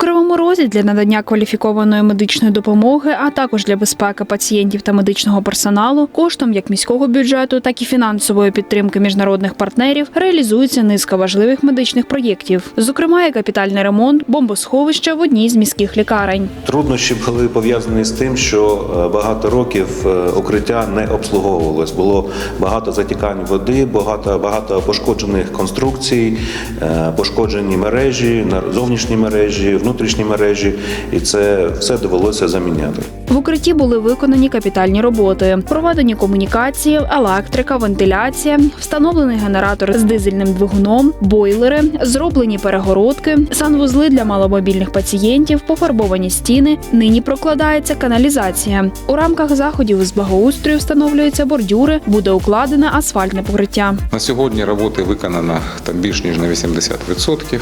Кривому Розі для надання кваліфікованої медичної допомоги, а також для безпеки пацієнтів та медичного персоналу, коштом як міського бюджету, так і фінансової підтримки міжнародних партнерів реалізується низка важливих медичних проєктів, зокрема, і капітальний ремонт бомбосховища в одній з міських лікарень. Труднощі були пов'язані з тим, що е, багато років е, укриття не обслуговувалось. Було багато затікань води, багато, багато пошкоджених конструкцій, е, пошкоджені мережі, зовнішні мережі, внутрішні мережі, і це все довелося заміняти. В укритті були виконані капітальні роботи, проведені комунікації, електрика, вентиляція, встановлений генератор з дизельним двигуном, бойлери, зроблені перегородки, санвузли для маломобільних пацієнтів, пофарбовані стіни. Нині прокладається каналізація. У рамках заходів з благоустрою встановлюються бордюри, буде укладене асфальтне покриття. На сьогодні роботи виконано там більш ніж на 80%.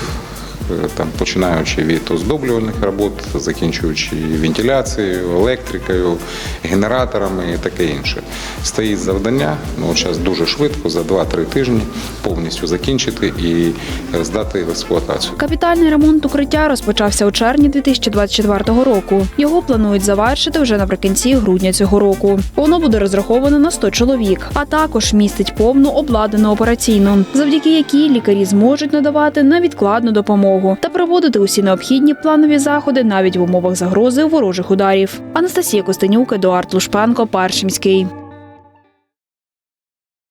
Е, Там починаючи від оздоблювальних робот, закінчуючи вентиляцією, електрикою, генераторами і таке інше. Стоїть завдання ну, зараз дуже швидко, за 2-3 тижні повністю закінчити і е, здати в експлуатацію. Капітальний ремонт укриття розпочався у червні 2024 року. Його планують завершити вже наприкінці грудня цього року. Воно буде розраховано на 100 чоловік, а також містить повну обладнану операційну, завдяки якій лікарі зможуть надавати невідкладну допомогу та проводити усі необхідні планові заходи навіть в умовах загрози ворожих ударів. Анастасія Костенюк, Едуард Лушпенко, Першимський.